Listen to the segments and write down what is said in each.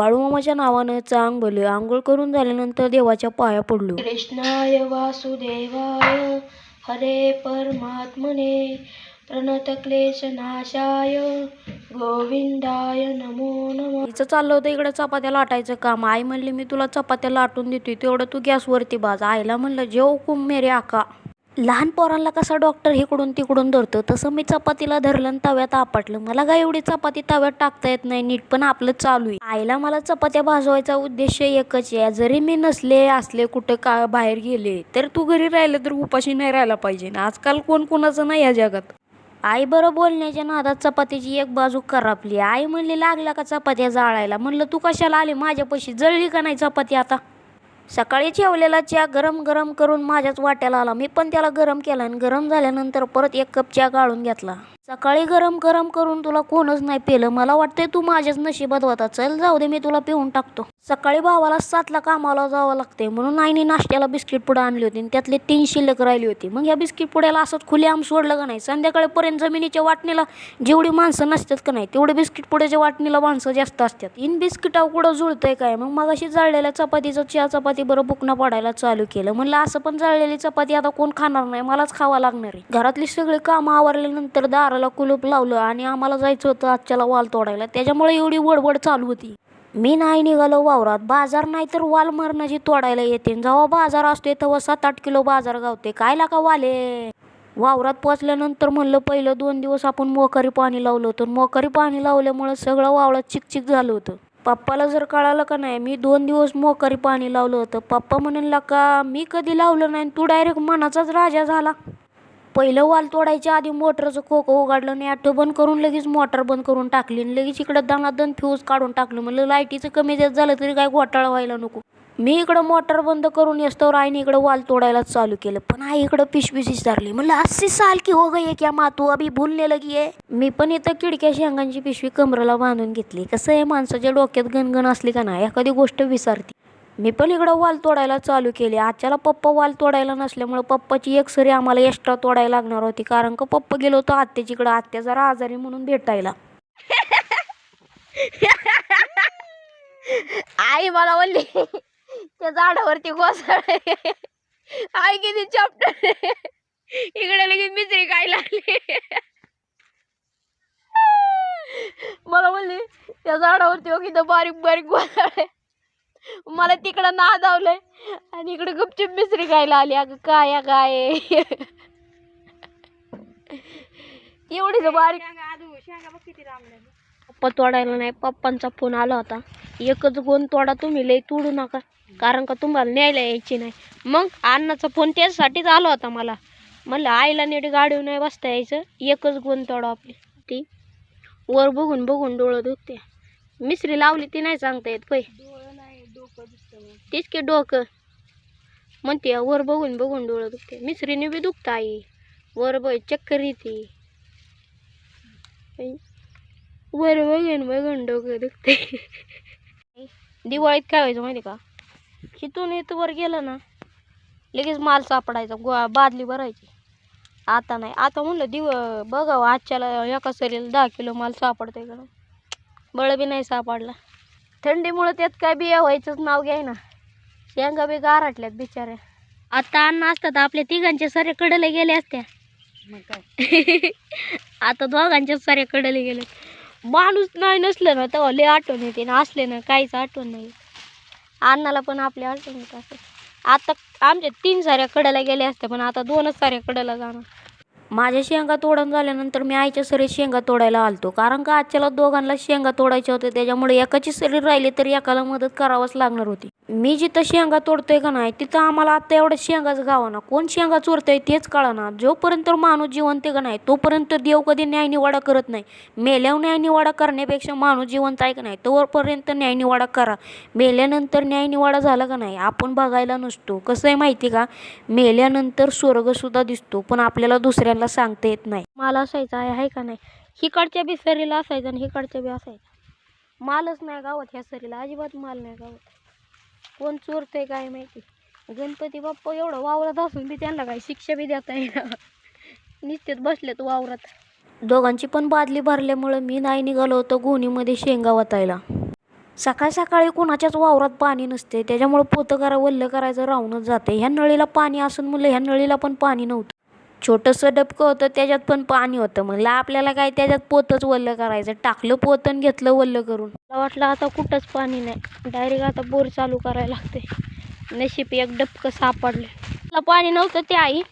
बाळूमामाच्या नावानं चांग भलं आंघोळ करून झाल्यानंतर देवाच्या पाया पडलो. कृष्णाय वासुदेवाय हरे परमात्मने प्रणतक्लेशनाशाय गोविंदाय नमो नमः. तिचं चाललं होतं इकडे चपात्या लाटायचं काम. आई म्हणली मी तुला चपात्या लाटून देतोय तेवढं तू गॅसवरती बाज. आईला म्हणलं जेव कुम मेरे आका. लहान पोरांना कसा डॉक्टर इकडून तिकडून धरतो? तसं मी चपातीला धरलं आणि तव्यात आपटलं. मला काय एवढी चपाती तव्यात टाकता येत नाही नीट पण आपलं चालू आहे. आईला मला चपात्या भाजवायचा उद्देश एकच आहे. जरी मी नसले असले कुठं का बाहेर गेले तर तू घरी राहिलं तर उपाशी नाही राहायला पाहिजे. आजकाल कोण कोणाचं नाही या जगात. आई बरं बोलण्याच्या नादात चपातीची एक बाजू करापली आई म्हणली लागला का चपात्या जाळायला? म्हणलं तू कशाला आली? माझ्यापाशी जळली का नाही चपाती आता? सकाळी जेवलेला चहा गरम गरम करून माझ्याच वाट्याला आला. मी पण त्याला गरम केला आणि गरम झाल्यानंतर परत एक कप चहा गाळून घेतला. सकाळी गरम गरम करून तुला कोणच नाही पेलं. मला वाटतंय तू माझ्याच नशिबात होता. चल जाऊ दे मी तुला पिऊन टाकतो. सकाळी भावाला सातला कामाला जावं लागते म्हणून आईने नाश्त्याला बिस्किट पुडं आणली होती आणि त्यातले तीन शिल्लक राहिली होती. मग या बिस्किट पुड्याला असंच खुलेआम सोडलं का नाही? संध्याकाळपर्यंत जमिनीच्या वाटणीला जेवढी माणसं नसतात का नाही तेवढे बिस्किट पुड्याच्या वाटणीला माणसं जास्त असतात. इन बिस्किटाव कुठं जुळतंय काय? मग मग अशी जळलेल्या चपातीचं चहा चपाती बरं बुकणं पडायला चालू केलं. म्हणलं असं पण जळलेली चपाती आता कोण खाणार नाही मलाच खावा लागणार आहे. घरातली सगळी कामं आवरल्यानंतर दाराला कुलूप लावलं आणि आम्हाला जायचं होतं आजच्याला वाल तोडायला. त्याच्यामुळे एवढी वडवड चालू होती. मी नाही निघालो वावरात. बाजार नाही तर वाल मरणाची तोडायला येते. जेव्हा बाजार असतोय तेव्हा सात आठ किलो बाजार गावते. काय लागा वाले? वावरात पोचल्यानंतर म्हणलं पहिलं दोन दिवस आपण मोकारी पाणी लावलं होतं. मोकारी पाणी लावल्यामुळं सगळं वावरात चिकचिक झालं होतं. पप्पाला जर कळालं का नाही मी दोन दिवस मोकारी पाणी लावलं होतं. पप्पा म्हणला का मी कधी लावलं नाही? तू डायरेक्ट मनाचाच राजा झाला. पहिलं वाल तोडायच्या आधी मोटरचं खोकं उघडलं आणि ॲटो बंद करून लगेच मोटर बंद करून टाकली आणि लगेच इकडं दणादण फ्यूज काढून टाकलं. म्हणलं लाईटीचं कमी जास्त झालं तरी काय घोटाळा व्हायला नको. मी इकडं मोटर बंद करून येस्तवर आईने इकडं वाल तोडायला चालू केलं. पण आई इकडं पिशवी धरली. म्हणलं अस्सी साल की हो गई क्या मातू? अभी भूलने लगी आहे मी पण इथं किडक्या शेंगांची पिशवी कमरेला बांधून घेतली. कसं आहे माणसाच्या डोक्यात गणगण असली का नाही? एखादी गोष्ट विसरते. मी पण इकडं वाल तोडायला चालू केली. आजच्याला पप्पा वाल तोडायला नसल्यामुळं पप्पाची एक सरी आम्हाला एक्स्ट्रा तोडायला लागणार होती. कारण का पप्पा गेलो होतो आत्याच्याकडं आत्या जरा आजारी म्हणून भेटायला. आई मला बोलली त्या झाडावरती कोसळ आई किती चॅप्टर इकडे लगेच मिसरी काय लागली मला बोलली त्या झाडावरती ओकी तर बारीक बारीक कोसळ मला तिकडं ना नादावलंय. आणि इकडे गुपचूप मिसरी खायला आली. अगं काय या काय बघ एवढीच बारीक पप्पा तोडायला नाही पप्पांचा फोन आला होता. एकच गोंद तोडा तुम्ही लई तोडू नका. कारण का तुम्हाला न्यायला यायची नाही. मग अण्णाचा फोन त्याच्यासाठीच आला होता मला. म्हणलं आईला नीट गाडीवर नाही बसता यायचं. एकच गोंद तोडा आपली. ती वर बघून बघून डोळं दुखते. मिसरी लावली ती नाही सांगता येत पै. तीच की डोकं. म्हणते वर बघून बघून डोळं दुखते. मिसरीने बी दुखतं आई. वर बघ चक्कर येते. वर बघून बघून डोकं दुखते दिवाळीत काय व्हायचं माहिती का? इथून इथं वर गेलं ना लगेच माल सापडायचा गो बादली भरायची. आता नाही आता म्हणलं दिव बघावं आजच्याला एका सरीला दहा किलो माल सापडतंय का? बळ बी नाही सापडला. थंडीमुळं त्यात काय बिया व्हायचंच नाव घ्याय ना शेंगा बी गारटल्यात बिचाऱ्या. आता अन्न असतात आपल्या तिघांच्या सारे कडले गेले असत्या. आता दोघांच्या सारे कडले गेले माणूस नाही नसलं ना तेव्हा लय आठवण येते ना असले ना काहीच आठवण नाही. अण्णाला पण आपली आठवण येत असं आता आमच्या तीन साऱ्या कड्याला गेल्या असत्या पण आता दोनच साऱ्या कड्याला जाणार. माझ्या शेंगा तोडून झाल्यानंतर मी आईच्या सरी शेंगा तोडायला आलतो. कारण का आजच्याला दोघांना शेंगा तोडायच्या होत्या त्याच्यामुळे एकाची सरी राहिली तर एकाला मदत करावंच लागणार होती. मी जिथं शेंगा तोडतोय का नाही तिथं आम्हाला आता एवढं शेंगाच गावाना. कोण शेंगा चोरतंय तेच कळाना. जोपर्यंत माणूस जिवंत आहे का नाही तोपर्यंत देव कधी न्यायनिवाडा करत नाही. मेल्यावर न्यायनिवाडा करण्यापेक्षा माणूस जिवंत आहे का नाही तोपर्यंत न्यायनिवाडा करा. मेल्यानंतर न्यायनिवाडा झाला का नाही आपण बघायला नसतो. कसं आहे माहिती का? मेल्यानंतर स्वर्गसुद्धा दिसतो पण आपल्याला दुसऱ्यांना सांगता येत नाही. माल असायचा आहे आहे का नाही? हिकडच्या बी सरीला असायचा आणि हिकडच्या बी असायचा. मालच नाही गावात ह्या सरीला अजिबात माल नाही गावात. कोण चोरतंय काय माहिती? गणपती बाप्पा एवढं वावरात असून बी त्यांना काही शिक्षा बी देता येईना निश्चित बसलेत वावरात. दोघांची पण बादली भरल्यामुळं मी नाही निघालो होतो गोणीमध्ये शेंगा वतायला. सकाळ सकाळी कोणाच्याच वावरात पाणी नसते. त्याच्यामुळं पोतं करा वल्ल करायचं राहूनच जाते. ह्या नळीला पाणी असून म्हणलं ह्या नळीला पण पाणी नव्हतं. छोटंसं डबकं होतं त्याच्यात पण पाणी होतं. म्हणलं आपल्याला काय त्याच्यात पोतच वल्ल करायचं. टाकलं पोतन घेतलं वल्ल करून. मला वाटलं आता कुठंच पाणी नाही. डायरेक्ट आता बोर चालू करायला लागते नशीब एक डबकं सापडलं. मला पाणी नव्हतं ते आई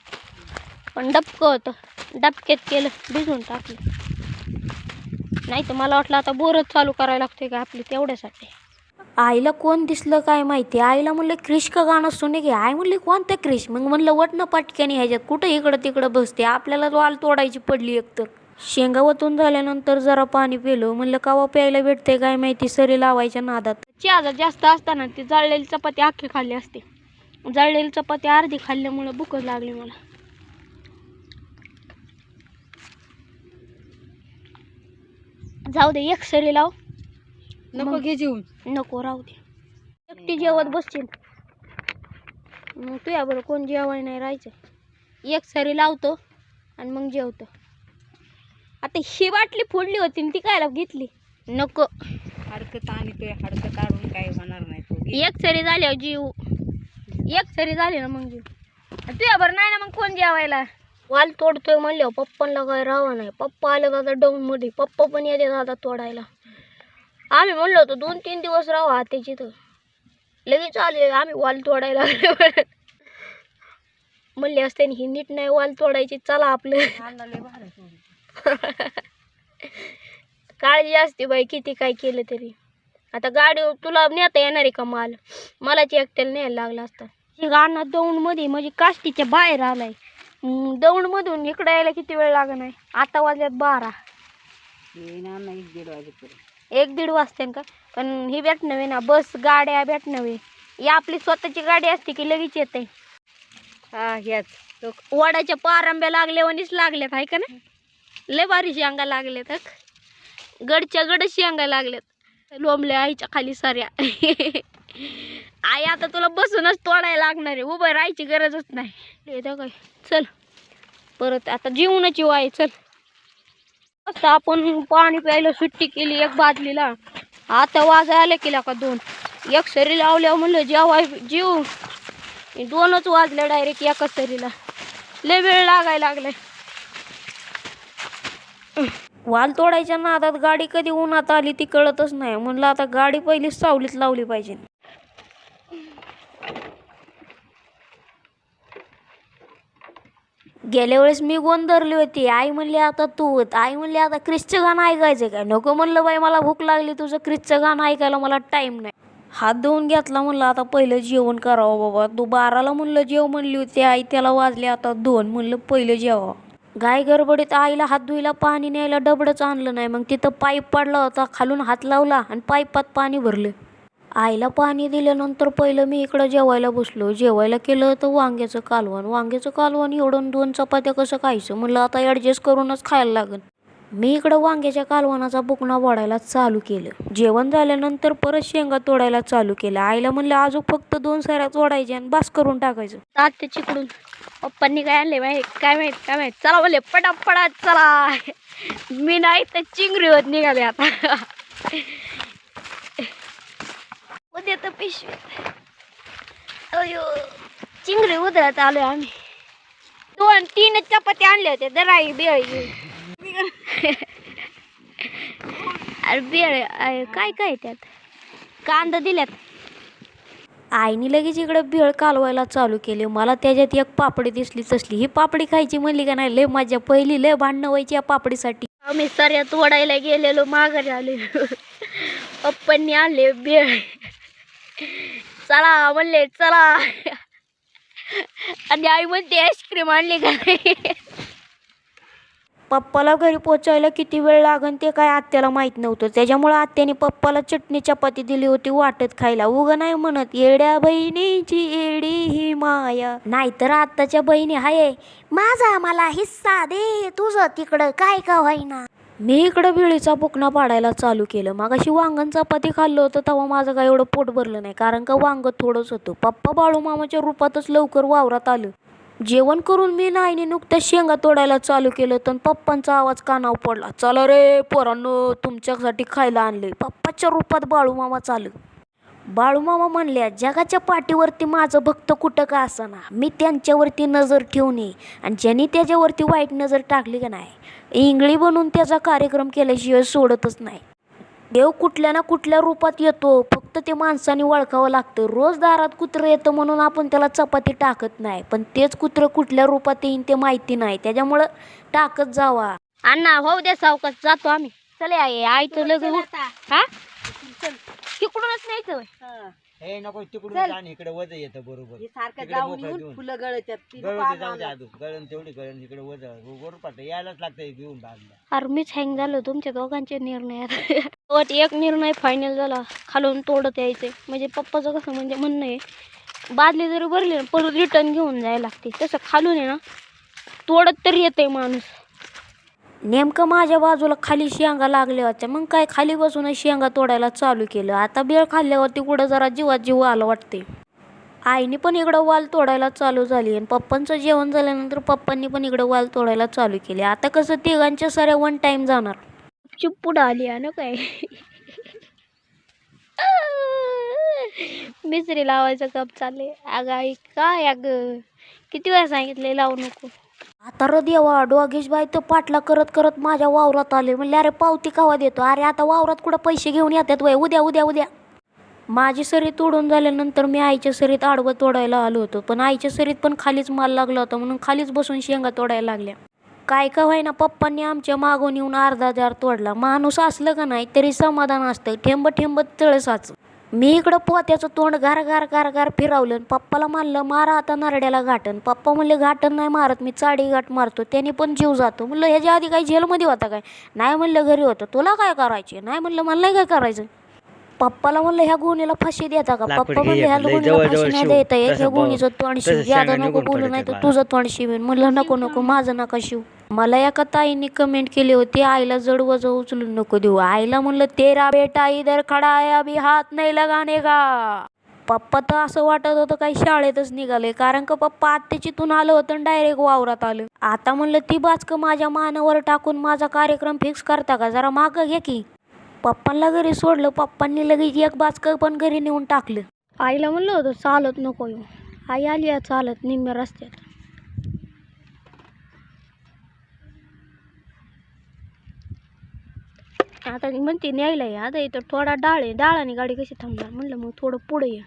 पण डबकं होतं. डबक्यात केलं भिजवून टाकलं. नाही तर मला वाटलं आता बोरच चालू करायला लागते का आपली तेवढ्यासाठी. आईला कोण दिसलं काय माहिती? आईला म्हणलं क्रिश का गाणं सुने की आई म्हणली कोणतं क्रिश? मग म्हणलं वटणं पटक्याने ह्याच्यात. कुठं इकडं तिकडं बसते? आपल्याला वाल तोडायची पडली एकतर शेंगा वतून झाल्यानंतर जरा पाणी पिलो. म्हणलं कावा प्यायला भेटते काय माहिती? सरी लावायच्या नादात. चहा जास्त असताना ती जळलेली चपाती अख्खी खाल्ली असते. जळलेली चपाती अर्धी खाल्ल्यामुळे भूकच लागली मला. जाऊ दे एक सरी लाव. नको घे जेवून. नको राहू दे. एकटी जेवत बसशील. मग तुझ्या बरोबर कोण जेवाय नाही राहायचं. एक सरी लावतो आणि मग जेवतो. आता ही बाटली फोडली होती आणि ती कायला घेतली? नको. हडकत आणि ते हडकं काढून काही होणार नाही तो. घे. एक सरी झाल्यावर जीव. एक सरी झाली ना मग जीव. तुझ्या बरं नाही ना मग कोण जेवायला? वाल तोडतोय म्हणल्यावर पप्पांना काय राहावं नाही. पप्पा आले दादा डाऊन मध्ये पप्पा पण येते दादा तोडायला. आम्ही म्हणलो होतो दोन तीन दिवस राहा त्याची तर. लगेच आले आम्ही वाल तोडायला लागले म्हणले असते ही नीट नाही वाल तोडायची चला आपलं. काळजी असते बाई किती काय केलं तरी. आता गाडी तुला नेता येणार आहे का माल? मलाच एकट्याला न्यायला लागला असता. हे गाणं दौंडमध्ये म्हणजे काष्टीच्या बाहेर आलाय. दौंडमधून इकडे यायला किती वेळ लागणार आता वाजल्यात बारा. येणार नाही एक दीड वाजेपर्यंत. एक दीड वाजते का? पण ही भेट नव्हे ना बस गाड्या भेट नव्हे ही आपली स्वतःची गाडी असते की लगेच येते. हा ह्याच तो वडाच्या पारंब्या लागल्यावानीच लागल्यात आहे का ना लय भारी शेंगा लागल्यात गडच्या गड शेंगा लागल्यात. लोंबल्या आईच्या खाली साऱ्या. आई आता तुला बसूनच तोडायला लागणार आहे. उभं राहायची गरजच नाही. काय चल. परत आता जेवणाची वाय चल. आता आपण पाणी प्यायला सुट्टी केली एक बादलीला. आता वाजाय आले केला का दोन. एक सरी लावल्यावर म्हणलं जेवाय जीव. दोनच वाजल्या डायरेक्ट एकाच सरीला. लय वेळ लागायला लागलाय. वाल तोडायच्या नादात गाडी कधी उन्हात आली ती कळतच नाही. म्हणलं आता गाडी पहिली सावलीत लावली पाहिजे. गेल्या वेळेस मी गोंधरली होती. आई म्हणली आता तू होत आई म्हणली आता क्रिसचं गाणं ऐकायचं काय नको. म्हणलं बाई मला भूक लागली. तुझं क्रिसचं गाणं ऐकायला मला टाईम नाही. हात धुवून घेतला म्हणलं आता पहिलं जेवण करावं बाबा. तू बाराला म्हणलं जेव म्हणली होती. आई त्याला वाजले आता दोन म्हणलं पहिलं जेवा गाय गडबडीत आईला हात धुईला पाणी न्यायला डबडंच आणलं नाही. मग तिथं पाईप पडला होता खालून हात लावला आणि पाईपात पाणी भरलं. आईला पाणी दिल्यानंतर पहिलं मी इकडं जेवायला बसलो. जेवायला केलं तर वांग्याचं कालवण. वांग्याचं कालवण एवढं दोन चपात्या कसं खायचं म्हणलं आता ॲडजस्ट करूनच खायला लागेल मी इकडं वांग्याच्या कालवणाचा बुकणा वाढायला चालू केलं. जेवण झाल्यानंतर परत शेंगा तोडायला चालू केलं. आईला म्हणलं अजून फक्त दोन साऱ्या तोडायच्या आणि बास करून टाकायचं. आता चिकडून. पप्पांनी काय आणले माहीत? काय माहीत? काय माहीत? चला बोलले पटापटा चला. मी नाही तर चिंगरी होत निघाले आता. उद्या तर पिशवी अयो चिंगरे उतरत आलोय आम्ही. दोन तीन चपाती आणले होते दराई बेळ अरे बेळ काय काय त्यात? कांदा दिल्यात. आईने लगेच इकडं भेळ कालवायला चालू केली. मला त्याच्यात एक पापडी दिसली तसली. ही पापडी खायची म्हणली का नाही? लय माझ्या पहिली लय भांडणं व्हायची या पापडीसाठी. आम्ही सर्यात तोडायला गेलेलो माघारी आले पप्पांनी आणले बेळ. चला म्हणले चला. आणि आई म्हणते आईस्क्रीम आणली का पप्पाला घरी पोचायला किती वेळ लागन ते काय आत्याला माहीत नव्हतं. त्याच्यामुळे आत्याने पप्पाला चटणी चपाती दिली होती वाटत खायला. उगं नाही म्हणत येड्या बहिणीची येडी ही माया. नाहीतर आत्ताच्या बहिणी हाय माझा मला हिस्सा दे तुझं तिकडं काय का होईना. मी इकडं बिळीचा बुकना पाडायला चालू केलं. मागाशी वांगण चपाती खाल्लं होतं तेव्हा माझं काय एवढं पोट भरलं नाही. कारण का वांगं थोडंच होतं. पप्पा बाळू मामाच्या रूपातच लवकर वावरात आलं. जेवण करून मी नाहीने नुकत्याच शेंगा तोडायला चालू केलं तर पप्पांचा आवाज कानावर पडला. चला रे पोरांनो तुमच्यासाठी खायला आणले पप्पाच्या रूपात बाळूमामा चालू बाळूमामा म्हणल्या जगाच्या पाठीवरती माझं भक्त कुठं का असना? मी त्यांच्यावरती नजर ठेवून ये. आणि ज्यांनी त्याच्यावरती वाईट नजर टाकली का नाही इंगळी बनून त्याचा कार्यक्रम केल्याशिवाय सोडतच नाही. देव कुठल्या ना कुठल्या रूपात येतो फक्त ते माणसाने वळखावं लागतं. रोज दारात कुत्रं येतं म्हणून आपण त्याला चपाती टाकत नाही पण तेच कुत्रं कुठल्या रूपात येईन ते माहिती नाही. त्याच्यामुळं टाकत जावा. अण्णा होऊ द्या सावकाश जातो आम्ही. चले आई आईचं लग्न हा? तिकडूनच न्यायचं होय. हे. नको तिकडून चल. इकडे वज येतं बरोबर. हे सारखं इकडे जाऊन मोकळं येऊन घेऊन. फुलं गळत्यात ती गळू नको दे जाऊ आणू दे आणू. आदू गळण तेवढी गळण इकडे वज बरोबर यायलाच लागतं घेऊन बाजूला अरे मीच हँग झालो तुमच्या दोघांच्या निर्णयात शेवट एक निर्णय फायनल झाला. खालून तोडत यायचे. म्हणजे पप्पाचं कसं म्हणजे म्हणणं आहे बादली जरी भरली ना परत रिटर्न घेऊन जायला लागते. तसं खालून आहे ना तोडत तरी येते माणूस. नेमकं माझ्या बाजूला खाली शेंगा लागल्या होत्या. मग काय खाली बसूनच शेंगा तोडायला चालू केलं. आता बेळ खाल्ल्यावरती कुठं जरा जीवात जीव आला वाटते आईने पण इकडं वाल तोडायला चालू झाली आणि पप्पांचं जेवण झाल्यानंतर पप्पांनी पण इकडं वाल तोडायला चालू केले. आता कसं तिघांच्या साऱ्या वन टाईम जाणार. चुप पुढं आली ना काय? मिसरी लावायचं कप चालले अगं आई काय अगं? किती वेळा सांगितले लावू नको. आता र देवा डोगेश बाई तर पाटला करत करत माझ्या वावरात आले. म्हणले अरे पावती कावा देतो? अरे आता वावरात कुठं पैसे घेऊन येतात वय? उद्या उद्या उद्या. माझी सरी तोडून झाल्यानंतर मी आईच्या सरीत आडवं तोडायला आलो होतो. पण आईच्या सरीत पण खालीच माल लागला होता म्हणून खालीच बसून शेंगा तोडायला लागल्या. काय का व्हायना पप्पांनी आमच्या मागून येऊन अर्धा जार तोडला. माणूस असलं का नाही तरी समाधान असतं ठेंब ठेंब तळसाच. मी इकडं पोत्याचं तोंड गार गार गार गार फिरवलं आणि पप्पाला म्हणलं मारा आता नरड्याला घाटन पप्पा म्हणले घाटन नाही मारत मी चाडी गाठ मारतो. त्याने पण जीव जातो. म्हणलं ह्याच्या आधी काही जेलमध्ये होता काय? नाही म्हणलं घरी होतं. तुला काय करायचे नाही म्हणलं मला नाही काय करायचं पप्पाला म्हणलं ह्या गुन्ह्याला फाशी देता का? पप्पा म्हणले ह्या जवळ फाशी नाही. देता येत ह्या. गुन्ह्याचं तोंड शिव. शेंगा नको बोलू नाही तर. तुझं तोंड शिवेन. म्हणलं नको नको माझं नका शिव. मला एका ताईने कमेंट केली होती आईला जड वजन उचलून नको देऊ. आईला म्हणलं तेरा बेटा इधर खडा आहे अभी हात नाही लगाने का? पप्पा तर असं वाटत होतं काही शाळेतच निघाले. कारण का पप्पा आत्याचीतून आलं होतं आणि डायरेक्ट वावरात आलं. आता म्हणलं ती बाचकं माझ्या मानावर टाकून माझा कार्यक्रम फिक्स करता का? जरा मागं घे की. पप्पांना घरी सोडलं पप्पांनी लगेच एक बाचकं पण घरी नेऊन टाकलं. आईला म्हणलं होतं चालत नको येऊ. आई आली चालत निम्म्या रस्त्यात. आता म्हणते न्यायला ये आता इथं थोडा डाळ आहे डाळाने गाडी कशी थांबणार? म्हणलं मग थोडं पुढे ये.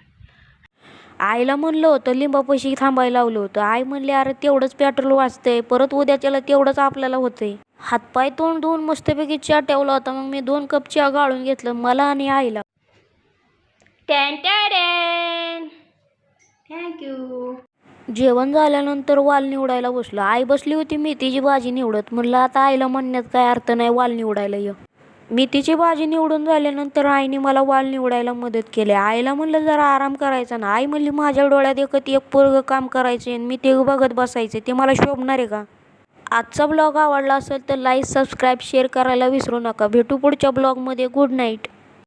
आईला म्हणलं होतं लिंबापाशी थांबायला लावलं होतं. आई म्हणली अरे तेवढंच पेट्रोल वाचतंय परत उद्याच्याला तेवढंच आपल्याला होतंय. हातपाय तोंड धुवून मस्तपैकी चहा ठेवला होता मग मी दोन कप चहा गाळून घेतलं मला आणि आईला. थँक्यू जेवण झाल्यानंतर वाल निवडायला बसलो. आई बसली होती मेथीची भाजी निवडत. म्हणलं आता आईला म्हणण्यात काय अर्थ नाही वाल निवडायला ये. मेथीची भाजी निवडून झाल्यानंतर आईने मला वाल निवडायला मदत केली. आईला म्हणलं जरा आराम करायचा ना. आई म्हणली माझ्या डोळ्यात एकत एक पोरग काम करायचे आणि मी ते बघत बसायचे ते मला शोभणार आहे का? आजचा ब्लॉग आवडला असेल तर लाईक सबस्क्राईब शेअर करायला विसरू नका. भेटू पुढच्या ब्लॉगमध्ये. Good night.